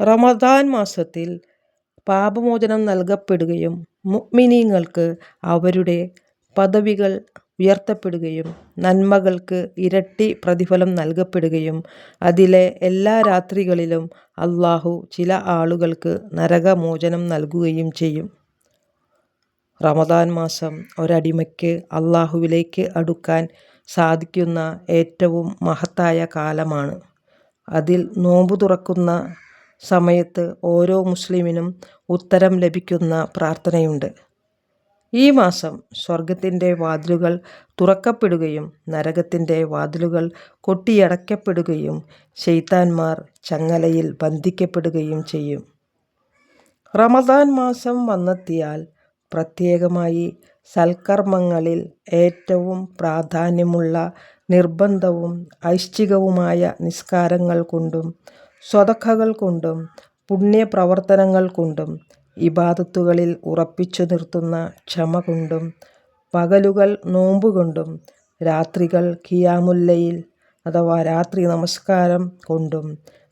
റമദാൻ മാസത്തിൽ പാപമോചനം നൽകപ്പെടുകയും മുഅ്മിനീങ്ങൾക്ക് അവരുടെ പദവികൾ ഉയർത്തപ്പെടുകയും നന്മകൾക്ക് ഇരട്ടി പ്രതിഫലം നൽകപ്പെടുകയും അതിലെ എല്ലാ രാത്രികളിലും അള്ളാഹു ചില ആളുകൾക്ക് നരകമോചനം നൽകുകയും ചെയ്യും. റമദാൻ മാസം ഒരടിമയ്ക്ക് അള്ളാഹുവിലേക്ക് അടുക്കാൻ സാധിക്കുന്ന ഏറ്റവും മഹത്തായ കാലമാണ്. അതിൽ നോമ്പു തുറക്കുന്ന സമയത്ത് ഓരോ മുസ്ലിമിനും ഉത്തരം ലഭിക്കുന്ന പ്രാർത്ഥനയുണ്ട്. ഈ മാസം സ്വർഗത്തിന്റെ വാതിലുകൾ തുറക്കപ്പെടുകയും നരകത്തിന്റെ വാതിലുകൾ കൊട്ടിയടക്കപ്പെടുകയും ശൈത്താന്മാർ ചങ്ങലയിൽ ബന്ധിക്കപ്പെടുകയും ചെയ്യും. റമദാൻ മാസം വന്നെത്തിയാൽ പ്രത്യേകമായി സൽക്കർമ്മങ്ങളിൽ ഏറ്റവും പ്രാധാന്യമുള്ള നിർബന്ധവും ഐശ്ചികവുമായ നിസ്കാരങ്ങൾ കൊണ്ടും സ്വതക്കകൾ കൊണ്ടും പുണ്യപ്രവർത്തനങ്ങൾ കൊണ്ടും ഇബാദത്തുകളിൽ ഉറപ്പിച്ചു നിർത്തുന്ന ക്ഷമ കൊണ്ടും പകലുകൾ നോമ്പുകൊണ്ടും രാത്രികൾ കിയാമുല്ലയിൽ അഥവാ രാത്രി നമസ്കാരം കൊണ്ടും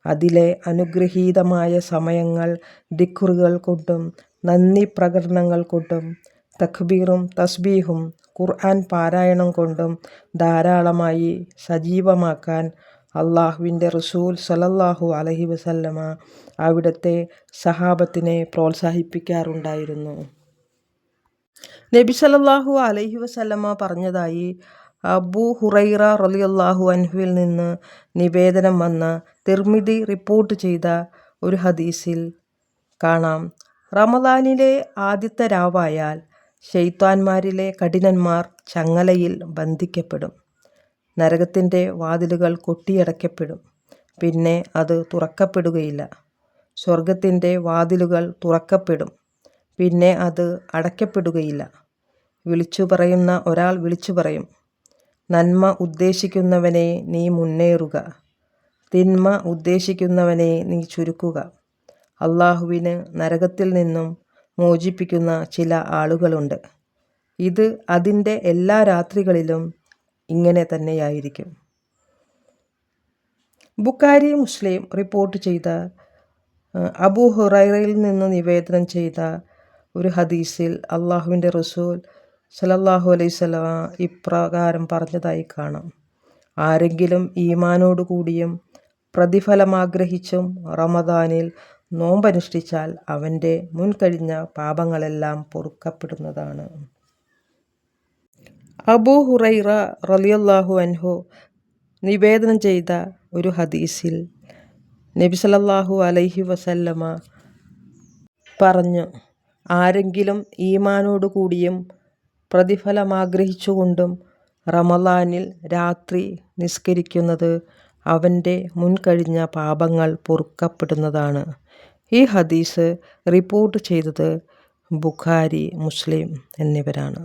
അതിലെ അനുഗ്രഹീതമായ സമയങ്ങൾ ദിക്കുറുകൾ കൊണ്ടും നന്ദി പ്രകടനങ്ങൾ കൊണ്ടും തഖ്ബീറും തസ്ബീഹും ഖുർആൻ പാരായണം കൊണ്ടും ധാരാളമായി സജീവമാക്കാൻ അല്ലാഹുവിന്റെ റസൂൽ സലല്ലാഹു അലഹി വസല്ലമ അവിടുത്തെ സഹാബത്തിനെ പ്രോത്സാഹിപ്പിക്കാറുണ്ടായിരുന്നു. നബി സലല്ലാഹു അലഹി വസല്ലമ പറഞ്ഞതായി അബു ഹുറൈറ റളിയല്ലാഹു അൻഹുവിൽ നിന്ന് നിവേദനം വന്ന തിർമിതി റിപ്പോർട്ട് ചെയ്ത ഒരു ഹദീസിൽ കാണാം റമദാനിലെ ആദ്യത്തെ രാവായാൽ ഷെയ്ത്താൻമാരിലെ കഠിനന്മാർ ചങ്ങലയിൽ ബന്ധിക്കപ്പെടും. നരകത്തിന്റെ വാതിലുകൾ കൊട്ടിയടക്കപ്പെടും. പിന്നെ അത് തുറക്കപ്പെടുകയില്ല. സ്വർഗത്തിന്റെ വാതിലുകൾ തുറക്കപ്പെടും. പിന്നെ അത് അടയ്ക്കപ്പെടുകയില്ല. വിളിച്ചു പറയുന്ന ഒരാൾ വിളിച്ചു പറയും നന്മ ഉദ്ദേശിക്കുന്നവനെ നീ മുന്നേറുക. തിന്മ ഉദ്ദേശിക്കുന്നവനെ നീ ചുരുക്കുക. അള്ളാഹുവിന് നരകത്തിൽ നിന്നും മോചിപ്പിക്കുന്ന ചില ആളുകളുണ്ട്. ഇത് അതിന്റെ എല്ലാ രാത്രികളിലും ഇങ്ങനെ തന്നെയായിരിക്കും. ബുക്കാരി മുസ്ലിം റിപ്പോർട്ട് ചെയ്ത അബൂ ഹുറൈറയിൽ നിന്ന് നിവേദനം ചെയ്ത ഒരു ഹദീസിൽ അള്ളാഹുവിന്റെ റസൂൽ സലല്ലാഹു അലൈഹി വസല്ലമ ഇപ്രകാരം പറഞ്ഞതായി കാണാം. ആരെങ്കിലും ഈമാനോടു കൂടിയും പ്രതിഫലമാഗ്രഹിച്ചും റമദാനിൽ നോമ്പനുഷ്ഠിച്ചാൽ അവന്റെ മുൻകഴിഞ്ഞ പാപങ്ങളെല്ലാം പൊറുക്കപ്പെടുന്നതാണ്. അബൂ ഹുറൈറ റലിയല്ലാഹു അൻഹു നിവേദനം ചെയ്ത ഒരു ഹദീസിൽ നബി സല്ലല്ലാഹു അലൈഹി വസല്ലമ പറഞ്ഞു, ആരെങ്കിലും ഈമാനോട് കൂടിയും പ്രതിഫലം ആഗ്രഹിച്ചുകൊണ്ടും റമളാനിൽ രാത്രി നിസ്കരിക്കുന്നത് അവന്റെ മുൻകഴിഞ്ഞ പാപങ്ങൾ പൊറുക്കപ്പെടുന്നതാണ്. ഈ ഹദീസ് റിപ്പോർട്ട് ചെയ്തത് ബുഖാരി, മുസ്ലിം എന്നിവരാണ്.